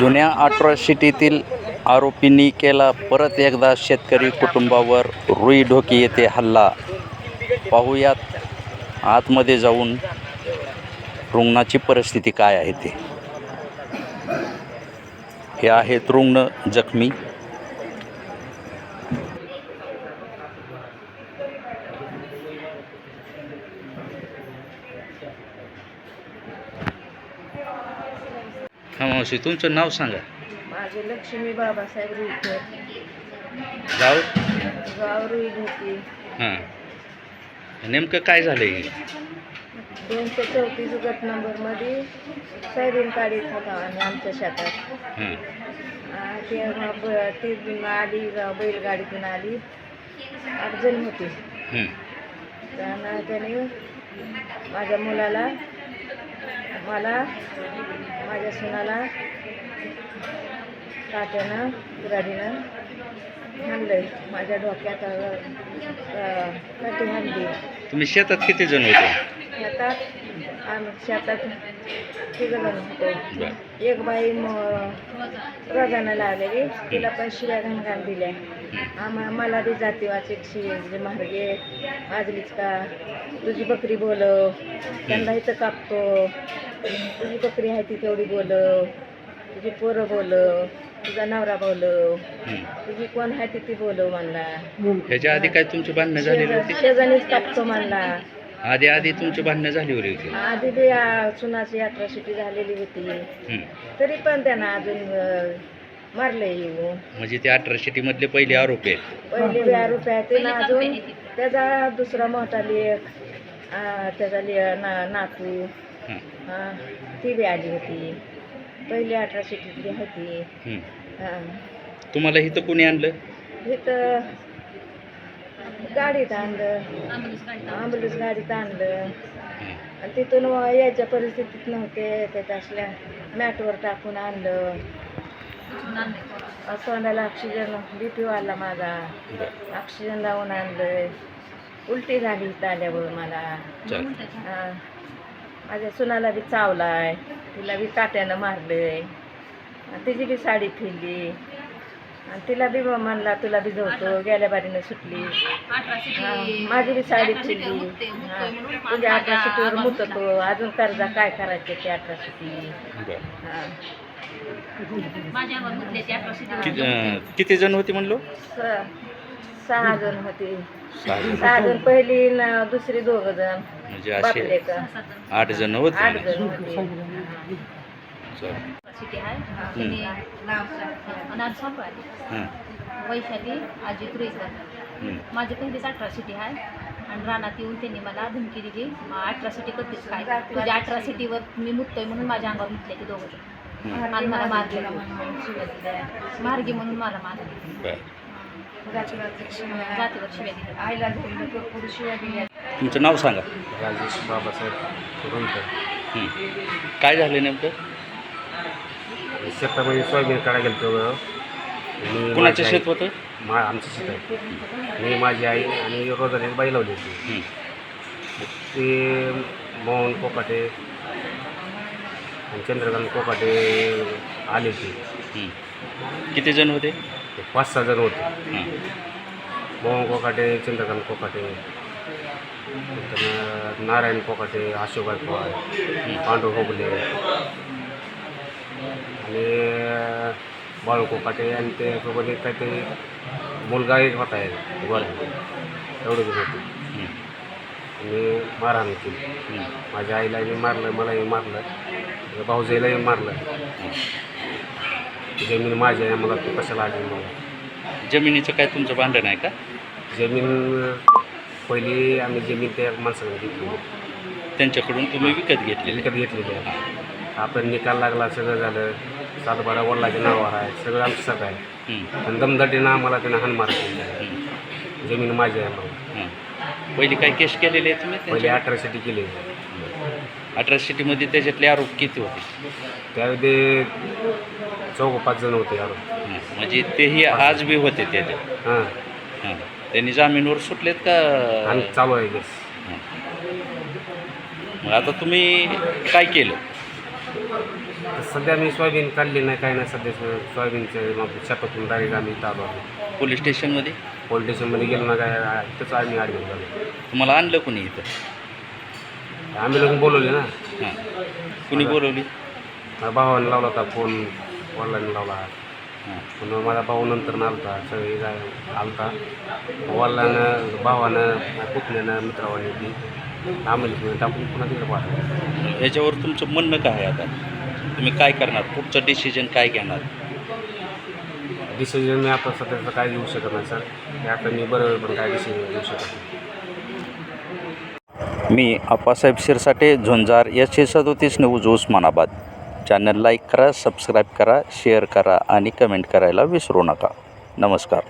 जुन्या अट्रॉसिटीतील आरोपींनी केला परत एकदा शेतकरी कुटुंबावर रुई ढोकी येथे हल्ला. पाहूयात आतमध्ये जाऊन रुग्णाची परिस्थिती काय आहे ते. हे आहेत रुग्ण जखमी. हा मावशी तुमचं नाव सांगा. माझे लक्ष्मी बाबासाहेब रुईकर गाव? गाव रुई होती हां. नेमकं काय झालं हे दोनशे चौतीस गट नंबरमध्ये सोयाबीन काढीत होता आणि आमच्या शेतात. हां. आ, ते ब- ती आली ग- बैलगाडीतून आली. अडचण होती. हं, त्यानं त्याने माझ्या मुलाला मला माझ्या सुनाला काट्यानं कुऱ्हाडीनं हाणलंय. माझ्या डोक्यात काठी हाणली. तुम्ही शेतात किती जण होते? शेतात आम्ही शेतात होतो. एक बाई रगानं लावलेली. तिला पण शिव्या घाण दिल्या. आम्हा मला बी जातीवाची शिवे. मार्गे वाजलीच का? तुझी बकरी बोलव. त्यांना इथं कापतो. तुझी बकरी आहे ती तेवढी बोलव. तुझी पोरं बोलव. तुझा नवरा बोलव. हं. तुझी कोण आहे ती ती बोलव म्हणला ह्याच्या आधी काय तुमची भांडणं झालेली होती? शेजानीच कापतो म्हणला आधी आधी तुमची भांडणं झाली होती आधी बी आ, सुनाची अट्रॉसिटी झालेली होती. हं. तरी पण त्यांना अजून अ, मारले येऊ म्हणजे ते अठराशे मधले पहिले आरोपी आहेत. पहिले बी रुपया ते ना अजून त्याचा दुसरा मोठा लेख आ, त्याचा ले ना नातू हं, ती बी आली होती. पहिली अट्रॉसिटीतली होती. हं. हा. तुम्हाला इथं कोणी आणलं? इथं गाडीत आणलं. ॲम्ब्युलन्स गाडीत आणलं. आणि तिथून व यायच्या परिस्थितीत नव्हते त्यात असल्या मॅटवर टाकून आणलं. सोंडाला ऑक्सिजन बी पी वाढला माझा. ऑक्सिजन लावून आणलंय. उलटी झाली इथं आल्यावर मला. माझ्या सुनाला बी चावलाय. तिला बी काट्यानं मारलंय. आणि तिची बी साडी फिरली. आणि तिला बी म्हणला तुला बी जवतो गेल्या बारीनं सुटली. माझी बी साडी फिरली तुझ्या अठरा सिटीवर मुततो. अजून कर्जा काय करायचे ते अठरा सिटी. किती जण होती म्हणलो? सहा जण होते. सहा जण पहिली न दुसरी दोघ जण. म्हणजे आठ जण होते. आठ? जण होते. वैशाली अजित रुईकर हं. माझी पहिलीच अठरा सिटी आहे आणि रानात येऊन त्यांनी मला धमकी दिली. मग अठरा सिटी करतेस काय? तुझ्या अठरा सिटीवर मी मुततोय म्हणून माझ्या अंगावर मुतले ते दोघं. आणि मला मारले. मार्गी म्हणून मला मारले. दिल्या. तुमचं नाव सांगा. राजेश बाबासाहेब. काय झालं नेमकं? शेतामध्ये सोयाबीन काढायला गेलो मी कुणाचं माझी शेत आई- होतं मा आमचं शेत आहे मी माझी आई आणि रोजाने बाई लावली होती. हं. ते मोहन कोकाटे आणि चंद्रकांत कोकाटे आले ते हं. किती जण होते? ते पाच सहा जण होते. हं. मोहन कोकाटे चंद्रकांत कोकाटे नंतर नारायण कोकाटे अशोक गायकवाड पांडू होबले आणि बाळू कोकाटे आणि ते सोबत एक काहीतरी मुलगा एक होता आहे गोळ्या एवढं जण होते. आणि मारहाण केली. माझ्या आईलाही मारलं मलाही मारलं भाऊजाईलाही मारलं. जमीन माझी आहे मला तू कशाला आली मला जमिनीचं काय तुमचं भांडण आहे का? जमीन पहिली आम्ही जमीन त्या माणसाला घेतली. त्यांच्याकडून तुम्ही विकत घेतलेली. विकत घेतलेली आहे. आपण निकाल लागला सगळं झालं. सातबारा वडिलाच्या नावावर आहे सगळं आमचं सगळं आहे. हं. आणि दमदाटीनं आम्हाला त्यानं हानमार केली. आहे. जमीन माझी आहे हं. पहिली काय केस केलेली आहे तुम्ही पहिले अठराशेटी केली. अठरा सिटीमध्ये त्याच्यातले आरोप किती होते? त्यामध्ये चौघ पाच जण होते यार हं. म्हणजे तेही आज बी होते त्याच्यात? हां. हं. त्यांनी जामीनवर सुटलेत का? आणि चालू आहे केस. हं. मग आता तुम्ही काय केलं? सध्या मी सोयाबीन काढली नाही काही नाही सध्या सोयाबीनचे मग शेतातून डायरेक्ट आम्ही इथं आलो पोलीस स्टेशनमध्ये? पोलीस स्टेशनमध्ये गेलो ना काय तिथंच आम्ही ॲडमिट झालो. तुम्हाला आणलं कुणी इथं? आम्ही लोक बोलवले ना. हां. कुणी बोलवली? माझ्या भावाने लावला होता फोन वडिलांनी लावला. हां. पण माझा भाऊ नंतर आलता सगळी जाय आलता वडिलानं भावानं पुतण्यानं मित्रावाने ती आम्हाला टाकून पुन्हा तिकडे पाठवलं. याच्यावर तुमचं म्हणणं काय आहे आता? तुम्ही काय करणार? पुढचं डिसिजन काय घेणार? डिसिजन मी आता सध्याचं काय घेऊ शकत नाही सर आता मी बरोबर पण काय डिसिजन घेऊ शकत नाही. मी आप्पासाहेब शिरसाटे झुंजार एकशे सदोतीस न्यूज उस्मानाबाद. चॅनल लाईक करा सबस्क्राईब करा शेअर करा आणि कमेंट करायला विसरू नका. नमस्कार.